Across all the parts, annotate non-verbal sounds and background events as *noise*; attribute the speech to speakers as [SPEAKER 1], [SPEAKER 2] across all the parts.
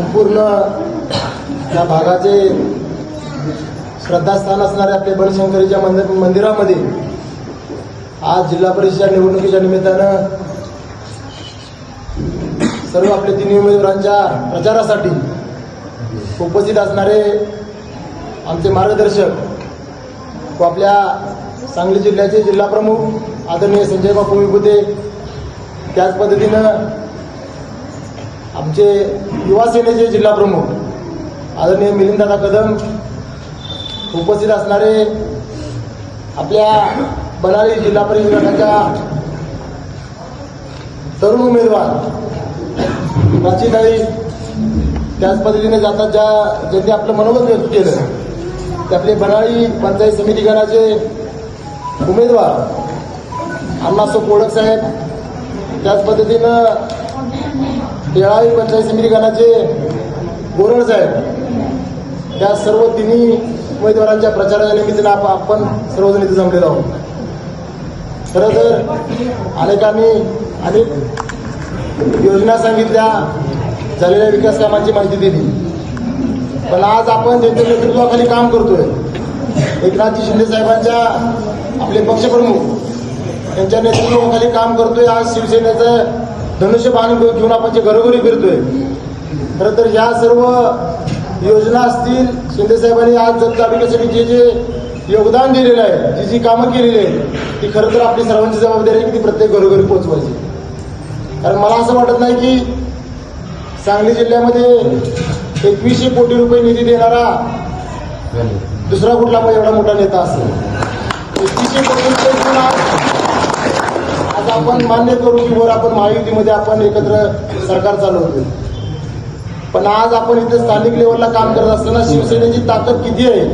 [SPEAKER 1] संपूर्ण या भागाचे श्रद्धास्थान असणाऱ्या आपल्या बनशंकरीच्या मंदिर मंदिरामध्ये आज जिल्हा परिषद निवडणुकीच्या निमित्तानं सर्व आपले तिन्ही उमेदवारांच्या प्रचारासाठी उपस्थित असणारे आमचे मार्गदर्शक व आपल्या सांगली जिल्ह्याचे जिल्हाप्रमुख आदरणीय संजय बापू विभूते त्याच पद्धतीनं आमचे युवा सेनेचे जिल्हा आदरणीय मिलिंददादा कदम उपस्थित असणारे आपल्या बनारी जिल्हा परिषद गटाच्या तरुण उमेदवार प्राचीताई त्याच पद्धतीने जातात ज्या ज्यांनी आपलं मनोगत व्यक्त केलं. ते आपले बनाळी पंचायत समिती गणाचे उमेदवार अण्णासो कोडक साहेब त्याच पद्धतीनं देळावी पंचायत समिती गणाचे गोरड साहेब त्या सर्व तिन्ही उमेदवारांच्या प्रचाराच्या निमित्तानं आप- आपण सर्वजण इथे जमलेलो आहोत. खरं तर अनेकांनी अनेक योजना सांगितल्या झालेल्या विकास कामांची माहिती दिली. पण आज आपण त्यांच्या नेतृत्वाखाली काम करतोय. एकनाथजी शिंदे साहेबांच्या आपले पक्षप्रमुख यांच्या नेतृत्वाखाली काम करतोय आज शिवसेनेचं धनुष्यबाण घेऊन आपण जे घरोघरी फिरतोय. खरं तर या सर्व योजना असतील शिंदे साहेबांनी आज जत जे जे योगदान दिलेलं आहे जी जी कामं केलेली आहेत ती खरं तर आपली सर्वांची जबाबदारी आहे की ती प्रत्येक घरोघरी पोहोचवायची. कारण मला असं वाटत नाही की सांगली जिल्ह्यामध्ये एकवीसशे कोटी रुपये निधी देणारा दुसरा कुठला पण एवढा मोठा नेता असेल. एकवीसशे कोटी रुपये आज आपण मान्य करू की वर आपण महायुतीमध्ये आपण एकत्र सरकार चालवतो पण आज आपण इथे स्थानिक लेवलला काम करत असताना शिवसेनेची ताकद किती आहे?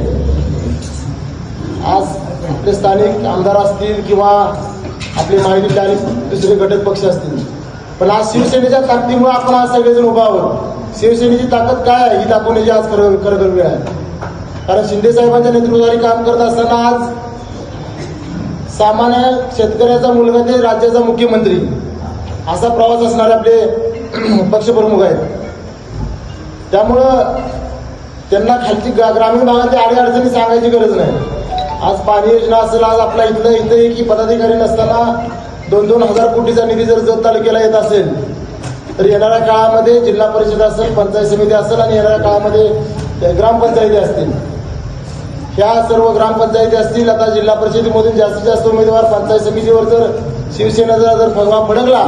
[SPEAKER 1] आज आपले स्थानिक आमदार असतील किंवा आपले माहिती आणि दुसरे घटक पक्ष असतील. पण आज शिवसेनेच्या ताकदीमुळे आपण आज सगळेजण उभा आहोत. शिवसेनेची ताकद काय आहे? ही दाखवण्याची आज खरं खरं खरं वेळ आहे. कारण शिंदे साहेबांच्या नेतृत्वाखाली काम करत असताना आज सामान्य शेतकऱ्याचा मुलगा ते राज्याचा मुख्यमंत्री. असा प्रवास असणारे आपले *clears throat* पक्षप्रमुख आहेत. त्यामुळं त्यांना खालची ग्रामीण भागातल्या अडीअडचणी सांगायची गरज नाही. आज पाणी योजना असेल आज आपला इथलं इथं की पदाधिकारी नसताना दोन दोन हजार कोटीचा निधी जर जत तालुक्याला येत असेल तर येणाऱ्या काळामध्ये जिल्हा परिषद असेल पंचायत समिती असेल आणि येणाऱ्या काळामध्ये ग्रामपंचायती असतील. ह्या सर्व ग्रामपंचायती असतील आता जिल्हा परिषदेमधून जास्तीत जास्त उमेदवार पंचायत समितीवर जर शिवसेनेचा जर फगवा फडकला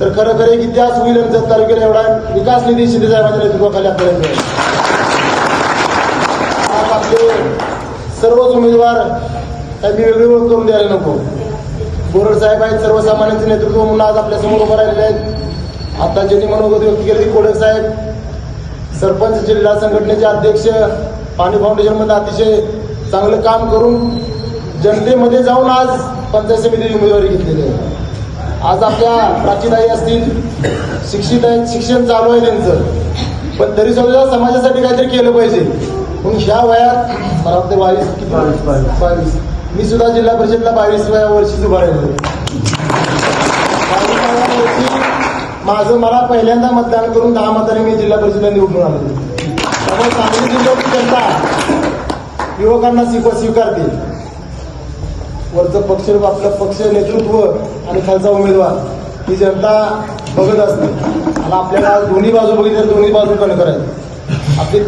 [SPEAKER 1] तर खरं खरं एक इतिहास होईल आणि जत तालुक्याला एवढा विकास निधी शिंदेसाहेबांच्या नेतृत्वाखाली आपल्याला आज आपले सर्वच उमेदवार काही वेगळी ओळख करून द्यायला नको. बोरड साहेब आहेत सर्वसामान्यांचे नेतृत्व म्हणून आज आपल्यासमोर उभं राहिलेले आहेत. आता ज्यांनी मनोगत व्यक्त केली ते कोडक साहेब. सरपंच जिल्हा संघटनेचे अध्यक्ष पाणी फाउंडेशनमध्ये अतिशय चांगलं काम करून जनतेमध्ये जाऊन आज पंचायत समितीची उमेदवारी घेतलेली आहे. आज आपल्या प्राचीनाई असतील शिक्षित आहेत शिक्षण चालू आहे त्यांचं. पण तरी सुद्धा समाजासाठी काहीतरी केलं पाहिजे. मग ह्या वयात मला वाटतं बावीस किती? बावीस बावीस. बावीस. मी सुद्धा जिल्हा परिषदला बावीसव्या वर्षीच उभा राहिलो. वर्षी माझं मला पहिल्यांदा मतदान करून दहा मताने मी जिल्हा परिषदला निवडून आलो. त्यामुळे सांगली जिल्ह्याची जनता युवकांना स्वीकार स्वीकारते वरचं पक्ष आपलं पक्ष नेतृत्व आणि खालचा उमेदवार ही जनता बघत असते. आणि आपल्याला दोन्ही बाजू बघितल्या दोन्ही बाजू कण करायचं आपले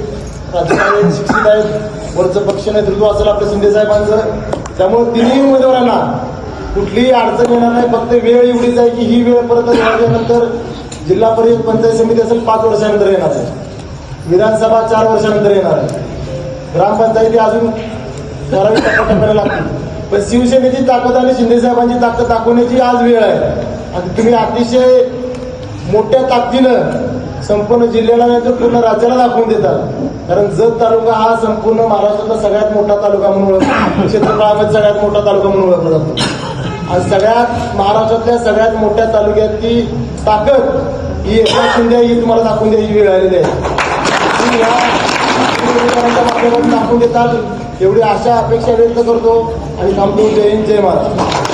[SPEAKER 1] राज्यपाल शिक्षित आहेत वरचं पक्ष नेतृत्व असेल आपल्या शिंदे साहेबांचं. त्यामुळे तिन्ही उमेदवारांना कुठलीही अडचण येणार नाही. फक्त वेळ एवढीच आहे की ही वेळ परत झाल्यानंतर जिल्हा परिषद पंचायत समिती असेल पाच वर्षानंतर येणार आहे. विधानसभा चार वर्षानंतर येणार आहे. ग्रामपंचायती अजून ठराविक टप्प्याटप्प्याला लागतील. पण शिवसेनेची ताकद आणि शिंदे साहेबांची ताकद दाखवण्याची आज वेळ आहे. आणि तुम्ही अतिशय मोठ्या ताकदीनं संपूर्ण जिल्ह्याला नाही तर पूर्ण राज्याला दाखवून देतात. कारण जत तालुका हा संपूर्ण महाराष्ट्रातला सगळ्यात मोठा तालुका म्हणून ओळख क्षेत्रफळामध्ये सगळ्यात मोठा तालुका म्हणून ओळखला जातो. आणि सगळ्यात महाराष्ट्रातल्या सगळ्यात मोठ्या तालुक्यातली ताकद ही एकनाथ शिंदे ही तुम्हाला दाखवून द्यायची वेळ आलेली आहे. तुम्ही या. माध्यमातून दाखवून देतात एवढी आशा अपेक्षा व्यक्त करतो. आणि थांबतो. जय हिंद जय महाराष्ट्र.